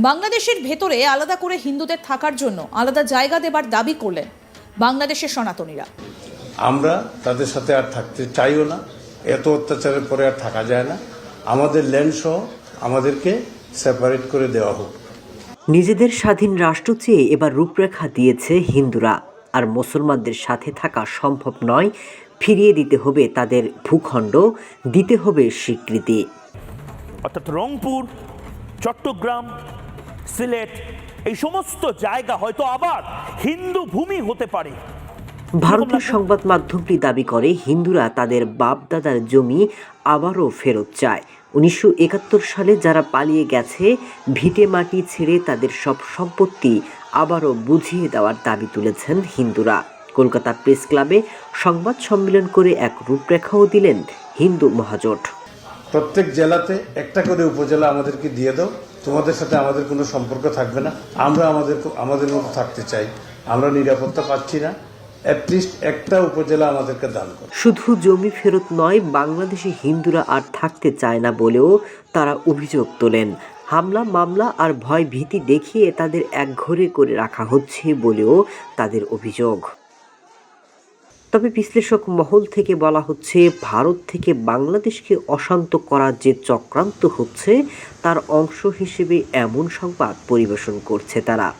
বাংলাদেশের ভেতরে আলাদা করে হিন্দুদের থাকার জন্য আলাদা জায়গা দেবার দাবি করলেন বাংলাদেশের সনাতনীরা। আমরা তাদের সাথে আর থাকতে চাইও না। এত অত্যাচারের পরে আর থাকা যায় না। আমাদের ল্যান্ড সহ আমাদেরকে সেপারেট করে দেওয়া হোক। নিজেদের স্বাধীন রাষ্ট্র চেয়ে এবার রূপরেখা দিয়েছে হিন্দুরা। আর মুসলমানদের সাথে থাকা সম্ভব নয়। ফিরিয়ে দিতে হবে তাদের ভূখণ্ড দিতে হবে স্বীকৃতি। অর্থাৎ রংপুর চট্টগ্রাম সিলেট এই সমস্ত জায়গা হয়তো আবার হিন্দু ভূমি হতে পারে। ভারতীয় সংবাদ মাধ্যমটি দাবি করে হিন্দুরা তাদের বাপদাদার জমি আবারও ফেরত চায়। উনিশশো একাত্তর সালে যারা পালিয়ে গেছে ভিটে মাটি ছেড়ে তাদের সব সম্পত্তি আবারও বুঝিয়ে দেওয়ার দাবি তুলেছেন হিন্দুরা। কলকাতা প্রেস ক্লাবে সংবাদ সম্মেলন করে এক রূপরেখাও দিলেন হিন্দু মহাজোট। প্রত্যেক জেলাতে একটা করে উপজেলা আমাদেরকে দিয়ে দাও। তোমাদের সাথে আমাদের কোনো সম্পর্ক থাকবে না। আমরা আমাদের আমাদের মতো থাকতে চাই। আমরা নিরাপত্তা পাচ্ছি না। একটা উপজেলা আমাদেরকে দান করো। শুধু জমি ফেরত নয়, বাংলাদেশে হিন্দুরা আর থাকতে চায় না বলেও তারা অভিযোগ তোলেন। হামলা, মামলা আর ভয় ভীতি দেখিয়ে তাদের একঘরে করে রাখা হচ্ছে বলেও তাদের অভিযোগ। তবে বিশ্লেষক মহল থেকে বলা হচ্ছে, ভারত থেকে বাংলাদেশকে অশান্ত করার যে চক্রান্ত হচ্ছে, তার অংশ হিসেবে এমন সংবাদ পরিবেশন করছে তারা।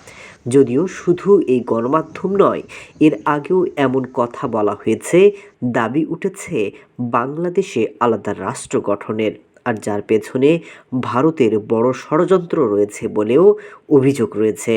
যদিও শুধু এই গণমাধ্যম নয়, এর আগেও এমন কথা বলা হয়েছে, দাবি উঠেছে বাংলাদেশে আলাদা রাষ্ট্র গঠনের। আর যার পেছনে ভারতের বড় ষড়যন্ত্র রয়েছে বলেও অভিযোগ রয়েছে।